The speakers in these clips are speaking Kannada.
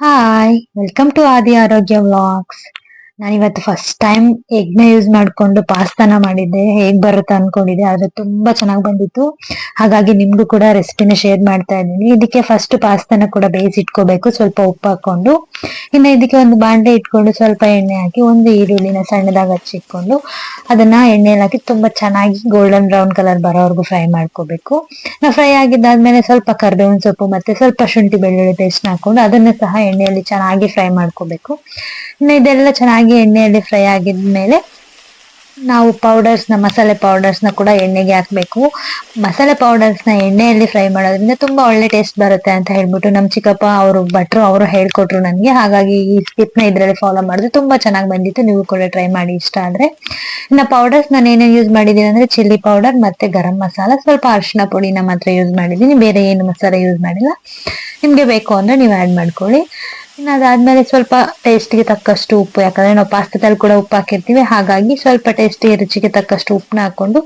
హాయ్ వెల్కమ్ టు ఆది ఆరోగ్య వ్లాగ్స్ ನಾನಿವತ್ತು ಫಸ್ಟ್ ಟೈಮ್ ಎಗ್ನ ಯೂಸ್ ಮಾಡ್ಕೊಂಡು ಪಾಸ್ತಾನ ಮಾಡಿದ್ದೆ. ಹೇಗ್ ಬರುತ್ತೆ ಅನ್ಕೊಂಡಿದ್ದೆ. ಆದ್ರೆ ತುಂಬಾ ಚೆನ್ನಾಗಿ ಬಂದಿತ್ತು. ಹಾಗಾಗಿ ನಿಮ್ಗೂ ಕೂಡ ರೆಸಿಪಿನ ಶೇರ್ ಮಾಡ್ತಾ ಇದ್ದೀನಿ. ಇದಕ್ಕೆ ಫಸ್ಟ್ ಪಾಸ್ತಾನ ಕೂಡ ಬೇಯಿಸಿ ಇಟ್ಕೋಬೇಕು. ಸ್ವಲ್ಪ ಉಪ್ಪು ಹಾಕೊಂಡು ಇನ್ನು ಇದಕ್ಕೆ ಒಂದು ಬಾಂಡೆ ಇಟ್ಕೊಂಡು ಸ್ವಲ್ಪ ಎಣ್ಣೆ ಹಾಕಿ, ಒಂದು ಈರುಳ್ಳಿನ ಸಣ್ಣದಾಗಿ ಹಚ್ಚಿಟ್ಕೊಂಡು ಅದನ್ನ ಎಣ್ಣೆಯಲ್ಲಿ ಹಾಕಿ ತುಂಬಾ ಚೆನ್ನಾಗಿ ಗೋಲ್ಡನ್ ಬ್ರೌನ್ ಕಲರ್ ಬರೋವರೆಗೂ ಫ್ರೈ ಮಾಡ್ಕೋಬೇಕು. ನಾವು ಫ್ರೈ ಆಗಿದ್ದಾದ್ಮೇಲೆ ಸ್ವಲ್ಪ ಕರ್ಬೇವಿನ ಸೊಪ್ಪು ಮತ್ತೆ ಸ್ವಲ್ಪ ಶುಂಠಿ ಬೆಳ್ಳುಳ್ಳಿ ಪೇಸ್ಟ್ ಹಾಕೊಂಡು ಅದನ್ನ ಸಹ ಎಣ್ಣೆಯಲ್ಲಿ ಚೆನ್ನಾಗಿ ಫ್ರೈ ಮಾಡ್ಕೋಬೇಕು. ಇನ್ನು ಇದೆಲ್ಲ ಚೆನ್ನಾಗಿ ಎಣ್ಣೆಯಲ್ಲಿ ಫ್ರೈ ಆಗಿದ್ಮೇಲೆ ನಾವು ಪೌಡರ್ಸ್ನ ಮಸಾಲೆ ಪೌಡರ್ಸ್ನ ಕೂಡ ಎಣ್ಣೆಗೆ ಹಾಕಬೇಕು. ಮಸಾಲೆ ಪೌಡರ್ಸ್ನ ಎಣ್ಣೆಯಲ್ಲಿ ಫ್ರೈ ಮಾಡೋದ್ರಿಂದ ತುಂಬ ಒಳ್ಳೆ ಟೇಸ್ಟ್ ಬರುತ್ತೆ ಅಂತ ಹೇಳ್ಬಿಟ್ಟು ನಮ್ಮ ಚಿಕ್ಕಪ್ಪ ಅವರು, ಭಟ್ರು ಅವರು ಹೇಳ್ಕೊಟ್ರು ನನಗೆ. ಹಾಗಾಗಿ ಈ ಟಿಪ್ನ ಇದರಲ್ಲಿ ಫಾಲೋ ಮಾಡಿದ್ರೆ ತುಂಬ ಚೆನ್ನಾಗಿ ಬಂದಿತ್ತು. ನೀವು ಕೂಡ ಟ್ರೈ ಮಾಡಿ ಇಷ್ಟ ಆದರೆ. ಇನ್ನು ಪೌಡರ್ಸ್ ನಾನು ಏನೇನು ಯೂಸ್ ಮಾಡಿದ್ದೀನಿ ಅಂದರೆ ಚಿಲ್ಲಿ ಪೌಡರ್ ಮತ್ತು ಗರಂ ಮಸಾಲ. ಸ್ವಲ್ಪ ಅರಿಶಿನ ಪುಡಿನ ಮಾತ್ರ ಯೂಸ್ ಮಾಡಿದ್ದೀನಿ. ಬೇರೆ ಏನು ಮಸಾಲೆ ಯೂಸ್ ಮಾಡಿಲ್ಲ. ನಿಮಗೆ ಬೇಕು ಅಂದರೆ ನೀವು ಆ್ಯಡ್ ಮಾಡ್ಕೊಳ್ಳಿ. ಇನ್ನು ಅದಾದ್ಮೇಲೆ ಸ್ವಲ್ಪ ಟೇಸ್ಟ್ಗೆ ತಕ್ಕಷ್ಟು ಉಪ್ಪು, ಯಾಕಂದ್ರೆ ನಾವು ಪಾಸ್ತಾದಲ್ಲಿ ಕೂಡ ಉಪ್ಪು ಹಾಕಿರ್ತೀವಿ. ಹಾಗಾಗಿ ಸ್ವಲ್ಪ ಟೇಸ್ಟಿಗೆ ರುಚಿಗೆ ತಕ್ಕಷ್ಟು ಉಪ್ಪನ್ನ ಹಾಕೊಂಡು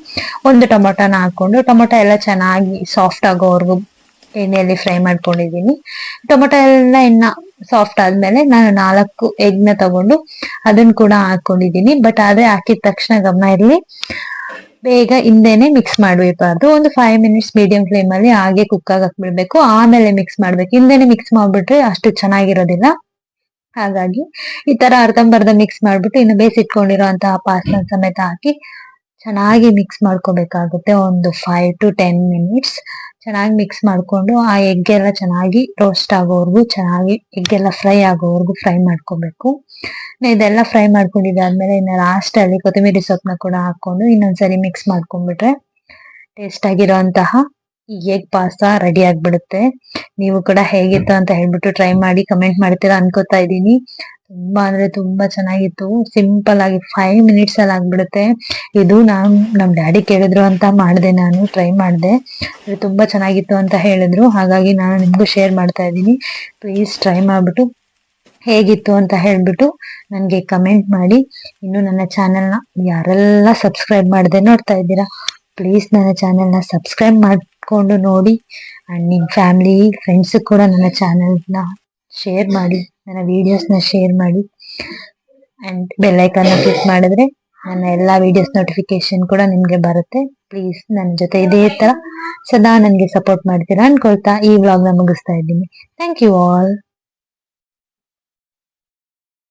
ಒಂದು ಟೊಮೊಟೊನ ಹಾಕೊಂಡು ಟೊಮೊಟೊ ಎಲ್ಲ ಚೆನ್ನಾಗಿ ಸಾಫ್ಟ್ ಆಗೋವರೆಗೂ ಎಣ್ಣೆಯಲ್ಲಿ ಫ್ರೈ ಮಾಡ್ಕೊಂಡಿದ್ದೀನಿ. ಟೊಮೊಟೊ ಎಲ್ಲ ಇನ್ನ ಸಾಫ್ಟ್ ಆದ್ಮೇಲೆ ನಾನು ನಾಲ್ಕು ಎಗ್ನ ತಗೊಂಡು ಅದನ್ನ ಕೂಡ ಹಾಕೊಂಡಿದ್ದೀನಿ. ಬಟ್ ಆದ್ರೆ ಹಾಕಿದ ತಕ್ಷಣ ಗಮನ ಇರಲಿ. ಬೇಗ ಹಿಂದೆನೆ ಮಿಕ್ಸ್ ಮಾಡಬಾರ್ದು ಒಂದು ಫೈವ್ ಮಿನಿಟ್ಸ್ ಮೀಡಿಯಂ ಫ್ಲೇಮ್ ಅಲ್ಲಿ ಹಾಗೆ ಕುಕ್ ಆಗಿ ಹಾಕ್ಬಿಡ್ಬೇಕು ಆಮೇಲೆ ಮಿಕ್ಸ್ ಮಾಡ್ಬೇಕು. ಹಿಂದೆನೆ ಮಿಕ್ಸ್ ಮಾಡ್ಬಿಟ್ರೆ ಅಷ್ಟು ಚೆನ್ನಾಗಿರೋದಿಲ್ಲ. ಹಾಗಾಗಿ ಈ ತರ ಅರ್ಧಂಬರ್ಧ ಮಿಕ್ಸ್ ಮಾಡ್ಬಿಟ್ಟು ಇನ್ನು ಬೇಯಿಸಿಟ್ಕೊಂಡಿರುವಂತಹ ಪಾಸ್ತಾ ಸಮೇತ ಹಾಕಿ ಚೆನ್ನಾಗಿ ಮಿಕ್ಸ್ ಮಾಡ್ಕೋಬೇಕಾಗುತ್ತೆ ಒಂದು ಫೈವ್ ಟು ಟೆನ್ ಮಿನಿಟ್ಸ್ ಚೆನ್ನಾಗಿ ಮಿಕ್ಸ್ ಮಾಡ್ಕೊಂಡು ಆ ಎಗ್ ಎಲ್ಲ ಚೆನ್ನಾಗಿ ರೋಸ್ಟ್ ಆಗೋವರೆಗೂ, ಚೆನ್ನಾಗಿ ಎಗ್ ಎಲ್ಲ ಫ್ರೈ ಆಗೋವರೆಗೂ ಫ್ರೈ ಮಾಡ್ಕೋಬೇಕು. ಇದೆಲ್ಲ ಫ್ರೈ ಮಾಡ್ಕೊಂಡಿದ್ದಾದ್ಮೇಲೆ ಇನ್ನು ಲಾಸ್ಟ್ ಅಲ್ಲಿ ಕೊತ್ತಂಬರಿ ಸೊಪ್ಪನ್ನ ಕೂಡ ಹಾಕೊಂಡು ಇನ್ನೊಂದ್ಸರಿ ಮಿಕ್ಸ್ ಮಾಡ್ಕೊಂಡ್ಬಿಟ್ರೆ ಟೇಸ್ಟ್ ಆಗಿರೋಂತಹ ಈ ಎಗ್ ಪಾಸ್ತಾ ರೆಡಿ ಆಗ್ಬಿಡುತ್ತೆ. ನೀವು ಕೂಡ ಹೇಗಿತ್ತು ಅಂತ ಹೇಳ್ಬಿಟ್ಟು ಟ್ರೈ ಮಾಡಿ ಕಮೆಂಟ್ ಮಾಡ್ತೀರಾ ಅನ್ಕೋತಾ ಇದ್ದೀನಿ. ತುಂಬಾ ಅಂದ್ರೆ ತುಂಬಾ ಚೆನ್ನಾಗಿತ್ತು. ಸಿಂಪಲ್ ಆಗಿ ಫೈವ್ ಮಿನಿಟ್ಸ್ ಅಲ್ಲಿ ಆಗ್ಬಿಡುತ್ತೆ. ಇದು ನಾನು, ನಮ್ ಡ್ಯಾಡಿ ಕೇಳಿದ್ರು ಅಂತ ಮಾಡಿದೆ, ನಾನು ಟ್ರೈ ಮಾಡಿದೆ. ತುಂಬಾ ಚೆನ್ನಾಗಿತ್ತು ಅಂತ ಹೇಳಿದ್ರು. ಹಾಗಾಗಿ ನಾನು ನಿಮ್ಗೂ ಶೇರ್ ಮಾಡ್ತಾ ಇದ್ದೀನಿ. ಪ್ಲೀಸ್ ಟ್ರೈ ಮಾಡ್ಬಿಟ್ಟು ಹೇಗಿತ್ತು ಅಂತ ಹೇಳ್ಬಿಟ್ಟು ನನಗೆ ಕಮೆಂಟ್ ಮಾಡಿ. ಇನ್ನು ನನ್ನ ಚಾನೆಲ್ನ ಯಾರೆಲ್ಲ ಸಬ್ಸ್ಕ್ರೈಬ್ ಮಾಡದೆ ನೋಡ್ತಾ ಇದ್ದೀರಾ ಪ್ಲೀಸ್ ನನ್ನ ಚಾನೆಲ್ನ ಸಬ್ಸ್ಕ್ರೈಬ್ ಮಾಡಿಕೊಂಡು ನೋಡಿ. ಅಂಡ್ ನಿಮ್ಮ ಫ್ಯಾಮಿಲಿ ಫ್ರೆಂಡ್ಸ್ ಕೂಡ ನನ್ನ ಚಾನೆಲ್ನ ಶೇರ್ ಮಾಡಿ. ನನ್ನ ವಿಡಿಯೋಸ್ನ ಶೇರ್ ಮಾಡಿ. ಅಂಡ್ ಬೆಲ್ಲೈಕನ್ನ ಕ್ಲಿಕ್ ಮಾಡಿದ್ರೆ ನನ್ನ ಎಲ್ಲಾ ವಿಡಿಯೋಸ್ ನೋಟಿಫಿಕೇಶನ್ ಕೂಡ ನಿಮಗೆ ಬರುತ್ತೆ. ಪ್ಲೀಸ್ ನನ್ನ ಜೊತೆ ಇದೇ ತರ ಸದಾ ನನಗೆ ಸಪೋರ್ಟ್ ಮಾಡ್ತೀರಾ ಅನ್ಕೊಳ್ತಾ ಈ ವ್ಲಾಗ್ನ ಮುಗಿಸ್ತಾ ಇದ್ದೀನಿ. Thank you all